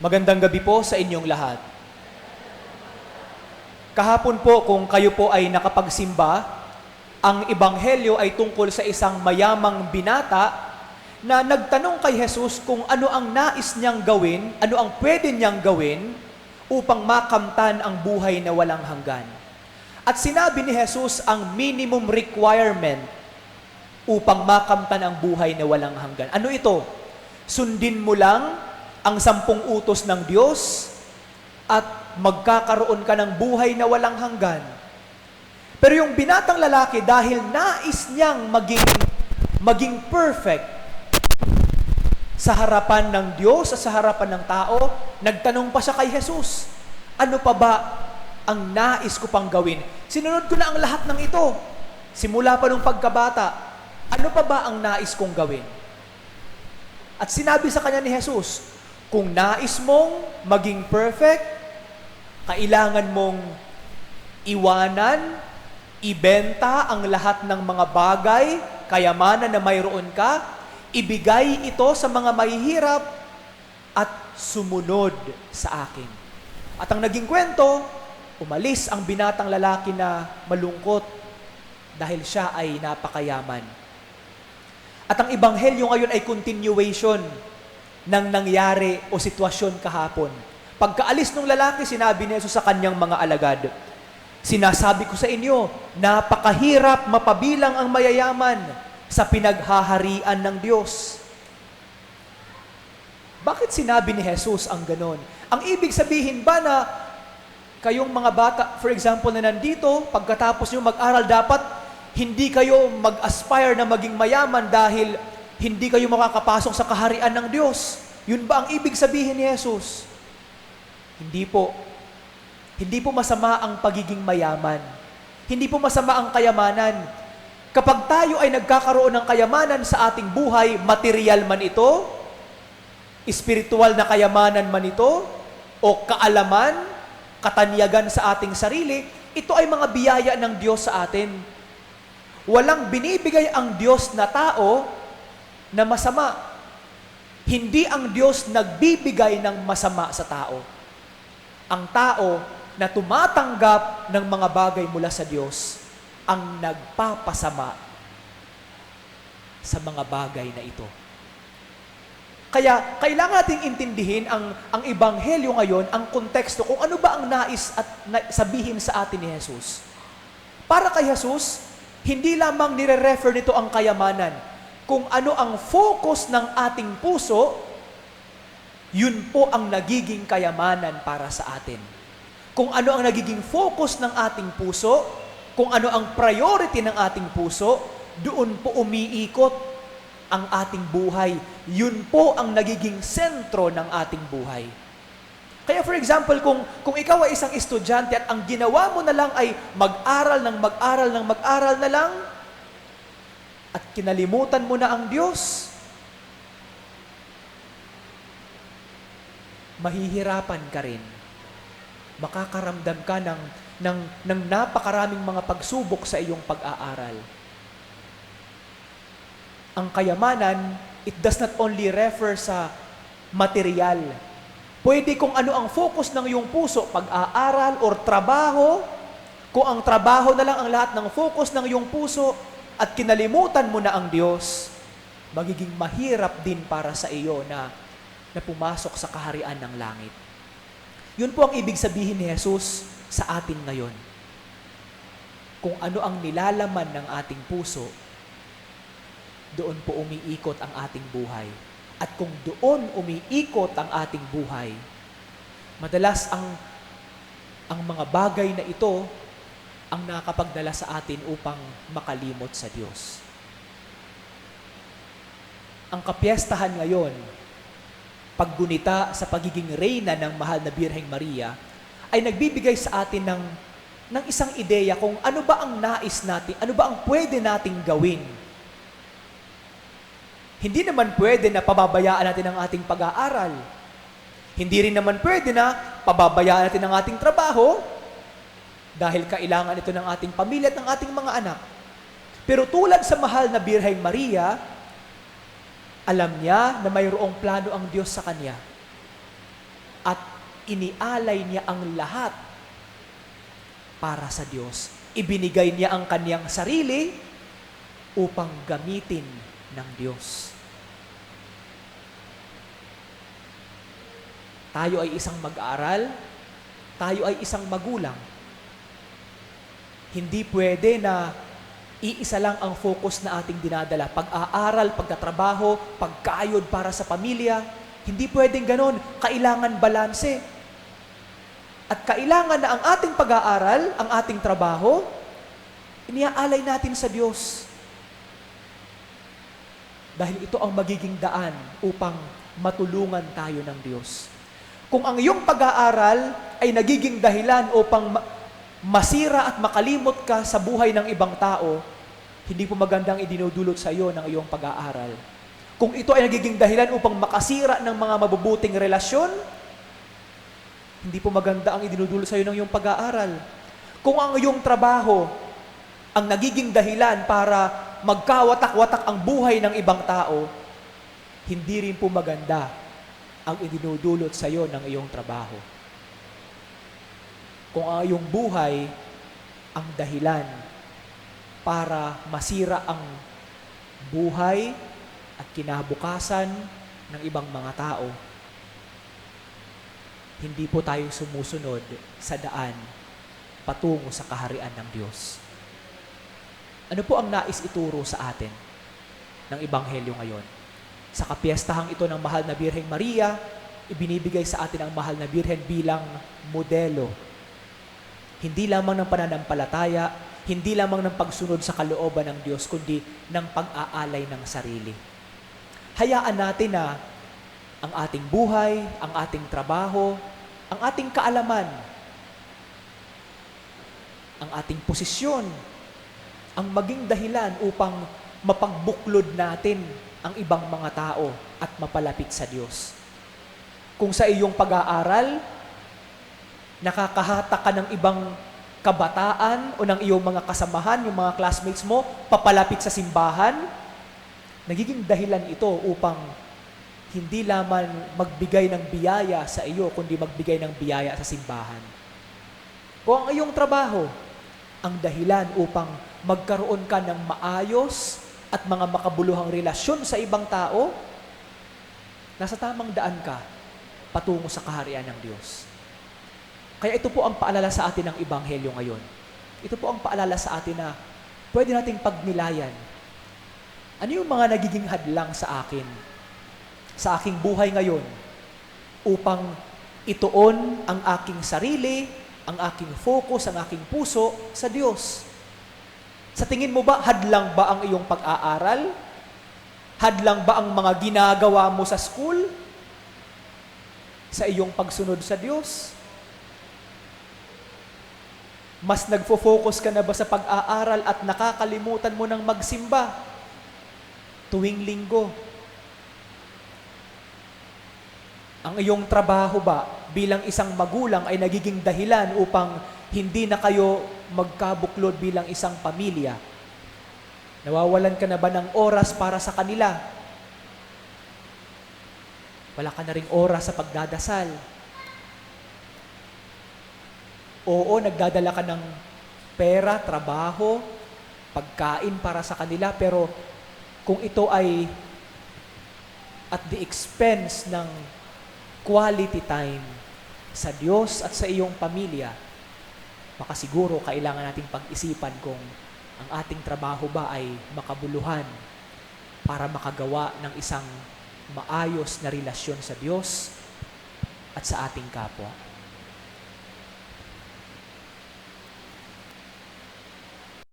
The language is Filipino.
Magandang gabi po sa inyong lahat. Kahapon po kung kayo po ay nakapagsimba, ang ebanghelyo ay tungkol sa isang mayamang binata na nagtanong kay Jesus kung ano ang nais niyang gawin, ano ang pwede niyang gawin upang makamtan ang buhay na walang hanggan. At sinabi ni Jesus ang minimum requirement upang makamtan ang buhay na walang hanggan. Ano ito? Sundin mo lang ang sampung utos ng Diyos at magkakaroon ka ng buhay na walang hanggan. Pero yung binatang lalaki, dahil nais niyang maging, maging perfect sa harapan ng Diyos at sa harapan ng tao, nagtanong pa siya kay Jesus, ano pa ba ang nais ko pang gawin? Sinunod ko na ang lahat ng ito. Simula pa nung pagkabata, ano pa ba ang nais kong gawin? At sinabi sa kanya ni Jesus, kung nais mong maging perfect, kailangan mong iwanan, ibenta ang lahat ng mga bagay, kayamanan na mayroon ka, ibigay ito sa mga mahihirap, at sumunod sa akin. At ang naging kwento, umalis ang binatang lalaki na malungkot dahil siya ay napakayaman. At ang ibanghelyo ngayon ay continuation ng nangyari o sitwasyon kahapon. Pagkaalis ng lalaki, sinabi ni Jesus sa kanyang mga alagad, Sinasabi ko sa inyo, napakahirap mapabilang ang mayayaman sa pinaghaharian ng Diyos. Bakit sinabi ni Jesus ang ganon? Ang ibig sabihin ba na kayong mga bata, for example, na nandito, pagkatapos nyo mag-aral, dapat hindi kayo mag-aspire na maging mayaman dahil hindi kayo makakapasok sa kaharian ng Diyos. Yun ba ang ibig sabihin ni Jesus? Hindi po. Hindi po masama ang pagiging mayaman. Hindi po masama ang kayamanan. Kapag tayo ay nagkakaroon ng kayamanan sa ating buhay, material man ito, espiritual na kayamanan man ito, o kaalaman, katanyagan sa ating sarili, ito ay mga biyaya ng Diyos sa atin. Walang binibigay ang Diyos na tao na masama. Hindi ang Diyos nagbibigay ng masama sa tao. Ang tao na tumatanggap ng mga bagay mula sa Diyos ang nagpapasama sa mga bagay na ito. Kaya kailangan nating intindihin ang ang ebanghelyo ngayon, ang konteksto kung ano ba ang nais at na, sabihin sa atin ni Jesus. Para kay Jesus, hindi lamang nire-refer nito ang kayamanan. Kung ano ang focus ng ating puso, yun po ang nagiging kayamanan para sa atin. Kung ano ang nagiging focus ng ating puso, kung ano ang priority ng ating puso, doon po umiikot ang ating buhay. Yun po ang nagiging sentro ng ating buhay. Kaya for example, kung, kung ikaw ay isang estudyante at ang ginawa mo na lang ay mag-aral ng mag-aral ng mag-aral na lang, at kinalimutan mo na ang Diyos, mahihirapan ka rin. Makakaramdam ka ng, ng, ng napakaraming mga pagsubok sa iyong pag-aaral. Ang kayamanan, it does not only refer sa material. Pwede kung ano ang focus ng iyong puso, pag-aaral or trabaho, kung ang trabaho na lang ang lahat ng focus ng iyong puso at kinalimutan mo na ang Diyos, magiging mahirap din para sa iyo na, na pumasok sa kaharian ng langit. Yun po ang ibig sabihin ni Jesus sa atin ngayon. Kung ano ang nilalaman ng ating puso, doon po umiikot ang ating buhay. At kung doon umiikot ang ating buhay, madalas ang ang mga bagay na ito ang nakakapagdala sa atin upang makalimot sa Diyos. Ang kapiestahan ngayon, paggunita sa pagiging reyna ng mahal na Birheng Maria, ay nagbibigay sa atin ng, ng isang ideya kung ano ba ang nais natin, ano ba ang pwede nating gawin hindi naman pwede na pababayaan natin ang ating pag-aaral. Hindi rin naman pwede na pababayaan natin ang ating trabaho dahil kailangan ito ng ating pamilya at ng ating mga anak. Pero tulad sa mahal na Birheng Maria, alam niya na mayroong plano ang Diyos sa kanya. at inialay niya ang lahat para sa Diyos. Ibinigay niya ang kanyang sarili upang gamitin ng Diyos. Tayo ay isang mag-aaral, tayo ay isang magulang. Hindi pwede na iisa lang ang focus na ating dinadala. Pag-aaral, pagtatrabaho, pagkayod para sa pamilya. Hindi pwedeng ganon. Kailangan balanse. At kailangan na ang ating pag-aaral, ang ating trabaho, iniaalay natin sa Diyos. Dahil ito ang magiging daan upang matulungan tayo ng Diyos. Kung ang iyong pag-aaral ay nagiging dahilan upang masira at makalimot ka sa buhay ng ibang tao, hindi po magandang idinudulot sa iyo ng iyong pag-aaral. Kung ito ay nagiging dahilan upang makasira ng mga mabubuting relasyon, hindi po maganda ang idinudulot sa iyo ng iyong pag-aaral. Kung ang iyong trabaho ang nagiging dahilan para magkawatak-watak ang buhay ng ibang tao, hindi rin po maganda ang idinudulot sa iyo ng iyong trabaho. Kung ang iyong buhay ang dahilan para masira ang buhay at kinabukasan ng ibang mga tao, hindi po tayo sumusunod sa daan patungo sa kaharian ng Diyos. Ano po ang nais ituro sa atin ng Ebanghelyo ngayon? Sa kapiestahang ito ng mahal na Birheng Maria, ibinibigay sa atin ang mahal na Birhen bilang modelo. Hindi lamang ng pananampalataya, hindi lamang ng pagsunod sa kalooban ng Diyos, kundi ng pag-aalay ng sarili. Hayaan natin na ang ating buhay, ang ating trabaho, ang ating kaalaman, ang ating posisyon, ang maging dahilan upang mapagbuklod natin ang ibang mga tao at mapalapit sa Diyos. Kung sa iyong pag-aaral, nakakahata ka ng ibang kabataan o ng iyong mga kasamahan, yung mga classmates mo, papalapit sa simbahan, nagiging dahilan ito upang hindi lamang magbigay ng biyaya sa iyo, kundi magbigay ng biyaya sa simbahan. Kung ang iyong trabaho, ang dahilan upang magkaroon ka ng maayos at mga makabuluhang relasyon sa ibang tao, nasa tamang daan ka patungo sa kaharian ng Diyos. Kaya ito po ang paalala sa atin ng Ebanghelyo ngayon. Ito po ang paalala sa atin na pwede nating pagnilayan. Ano yung mga nagiging hadlang sa akin, sa aking buhay ngayon, upang ituon ang aking sarili, ang aking focus, ang aking puso sa Diyos. Sa tingin mo ba, hadlang ba ang iyong pag-aaral? Hadlang ba ang mga ginagawa mo sa school? Sa iyong pagsunod sa Diyos? Mas nagfo-focus ka na ba sa pag-aaral at nakakalimutan mo ng magsimba tuwing linggo? Ang iyong trabaho ba bilang isang magulang ay nagiging dahilan upang hindi na kayo magkabuklod bilang isang pamilya? Nawawalan ka na ba ng oras para sa kanila? Wala ka na ring oras sa pagdadasal. Oo, nagdadala ka ng pera, trabaho, pagkain para sa kanila, pero kung ito ay at the expense ng quality time sa Diyos at sa iyong pamilya, baka siguro kailangan nating pag-isipan kung ang ating trabaho ba ay makabuluhan para makagawa ng isang maayos na relasyon sa Diyos at sa ating kapwa.